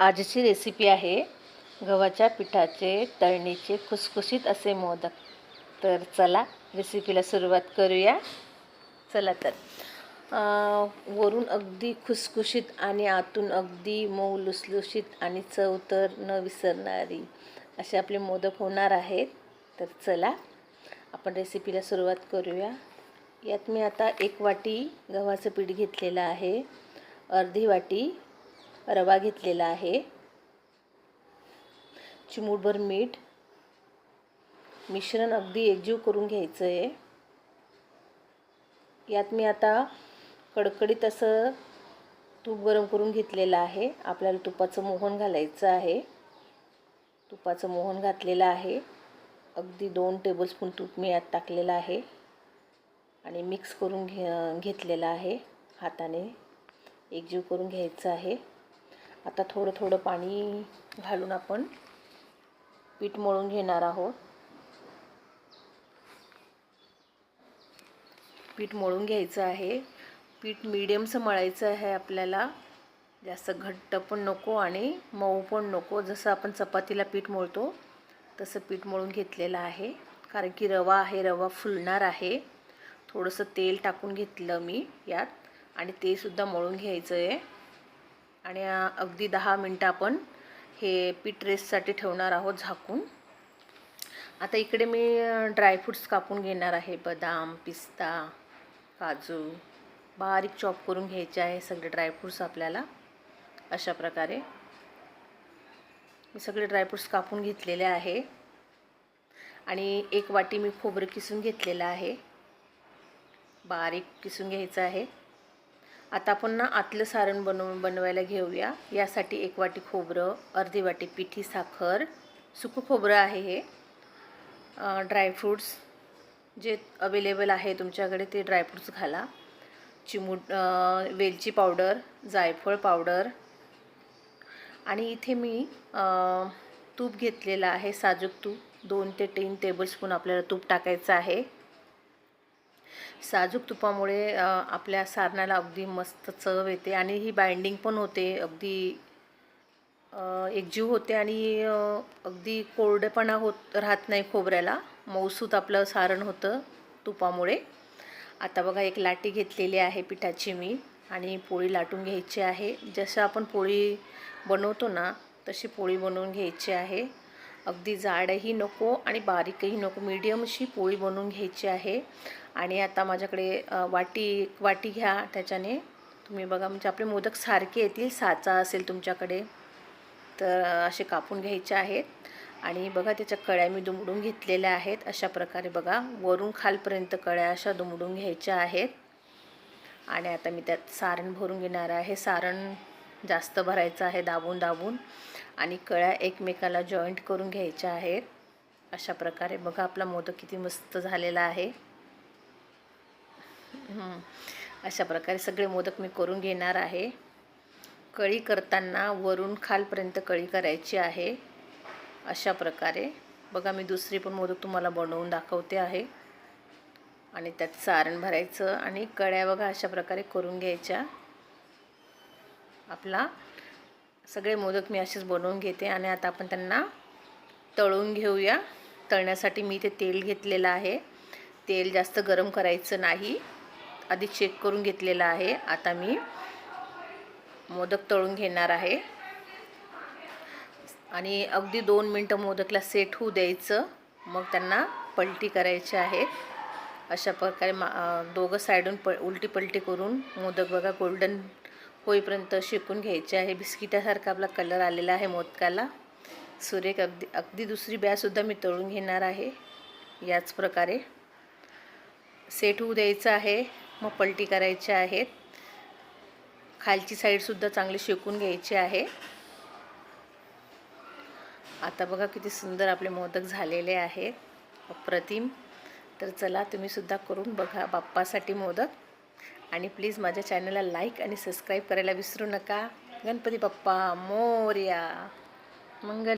आजची रेसिपी आहे गव्हाच्या पिठाचे तळणीचे खुसखुशीत असे मोदक. तर चला रेसिपीला सुरुवात करूया. चला तर. वरून अगदी खुसखुशीत आणि आतून अगदी मऊ लुसलुशीत आणि चव तर न विसरणारी असे आपले मोदक होणार आहेत. तर चला आपण रेसिपीला सुरुवात करूया. यात मी आता एक वाटी गव्हाचं पीठ घेतलेलं आहे. अर्धी वाटी रवा घेतलेला आहे. चिमूटभर मीठ. मिश्रण अगदी एकजीव करून घ्यायचं आहे यात मी आता कडकडीत असं तूप गरम करून घेतलेलं आहे. आपल्याला तुपाचं मोहन घालायचं आहे. तुपाचं मोहन घातलेलं आहे. अगदी दोन टेबलस्पून तूप मी यात टाकलेलं आहे. आणि मिक्स करून घे घेतलेलं आहे. हाताने एकजीव करून घ्यायचं आहे. आता थोडं थोडं पाणी घालून आपण पीठ मळून घेणार आहोत. पीठ मळून घ्यायचं आहे. पीठ मिडियमचं मळायचं आहे आपल्याला. जास्त घट्ट पण नको आणि मऊ पण नको. जसं आपण चपातीला पीठ मळतो तसं पीठ मळून घेतलेलं आहे. कारण की रवा आहे रवा फुलणार आहे. थोडंसं तेल टाकून घेतलं मी यात. आणि तेसुद्धा मळून घ्यायचं आहे आणि अगदी दहा मिनटं आपण हे पीठ रेससाठी ठेवणार आहोत झाकून. आता इकडे मी ड्रायफ्रूट्स कापून घेणार आहे. बदाम पिस्ता काजू बारीक चॉप करून घ्यायचे आहे सगळे ड्रायफ्रूट्स आपल्याला. अशा प्रकारे. मी सगळे ड्रायफ्रूट्स कापून घेतलेले आहे. आणि एक वाटी मी खोबरं किसून घेतलेलं आहे. बारीक किसून घ्यायचं आहे. आता पुन्हा आतलं सारण बनव बनवायला घेऊया. यासाठी एक वाटी खोबरं अर्धी वाटी पिठी साखर सुकं खोबरं आहे हे. ड्रायफ्रूट्स जे अवेलेबल आहे तुमच्याकडे ते ड्रायफ्रूट्स घाला. चिमूट वेलची पावडर जायफळ पावडर आणि इथे मी तूप घेतलेलं आहे साजूक तूप. दोन ते तीन टेबलस्पून आपल्याला तूप टाकायचं आहे. साजूक तुपामुळे आपल्या सारणाला अगदी मस्त चव येते आणि ही बाइंडिंग पण होते अगदी एकजीव होते आणि अगदी कोरडेपणा होत राहत नाही खोबऱ्याला. मौसूत आपलं सारण होतं तुपामुळे. आता बघा एक लाटी घेतलेली आहे पिठाची मी आणि पोळी लाटून घ्यायची आहे. जसं आपण पोळी बनवतो ना तशी पोळी बनवून घ्यायची आहे. अगदी जाडही नको आणि बारीकही नको. मीडियमशी पोळी बनवून घ्यायची आहे. आणि आता माझ्याकडे वाटी वाटी घ्या. त्याच्याने तुम्ही बघा म्हणजे आपले मोदक सारखे येतील साचा असेल तुमच्याकडे तर असे कापून घ्यायचे आहेत. आणि बघा त्याच्या कळ्या मी दुमडून घेतलेल्या आहेत. अशा प्रकारे बघा वरून खालपर्यंत कळ्या अशा दुमडून घ्यायच्या आहेत. आणि आता मी त्यात सारण भरून घेणार आहे. सारण जास्त भरायचं आहे दाबून दाबून. आणि कळ्या एकमेकाला जॉईंट करून घ्यायच्या आहेत. अशा प्रकारे बघा आपला मोदक किती मस्त झालेला आहे. अशा प्रकारे सगळे मोदक मी करून घेणार आहे. कळी करताना वरून खालपर्यंत कळी करायची आहे. अशा प्रकारे. बघा मी दुसरी पण मोदक तुम्हाला बनवून दाखवते आहे. आणि त्यात सारण भरायचं आणि कळ्या बघा अशा प्रकारे करून घ्यायच्या. आपला सगळे मोदक मी असेच बनवून घेते आणि आता आपण त्यांना तळून घेऊया. तळण्यासाठी मी ते तेल घेतलेलं आहे. तेल जास्त गरम करायचं नाही. आधी चेक करून घेतलेलं आहे. आता मी मोदक तळून घेणार आहे. आणि अगदी दोन मिनटं मोदकला सेट होऊ द्यायचं. मग त्यांना पलटी करायची आहे. अशा प्रकारे मा दोघं साईडून प उलटी पलटी करून मोदक बघा गोल्डन होईपर्यंत शेकून घ्यायचे आहे. बिस्किटासारखा आपला कलर आलेला आहे मोदकाला. सुरेख अगदी अगदी दुसरी बॅसुद्धा मी तळून घेणार आहे. याच प्रकारे. सेट होऊ द्यायचं आहे. मग पलटी करायचे आहेत खालची साईडसुद्धा चांगली शेकून घ्यायची आहे. आता बघा किती सुंदर आपले मोदक झालेले आहेत. अप्रतिम. तर चला तुम्हीसुद्धा करून बघा बाप्पासाठी मोदक. आणि प्लीज माझ्या चॅनलला लाईक आणि सबस्क्राईब करायला विसरू नका. गणपती बाप्पा मोर्या मंगल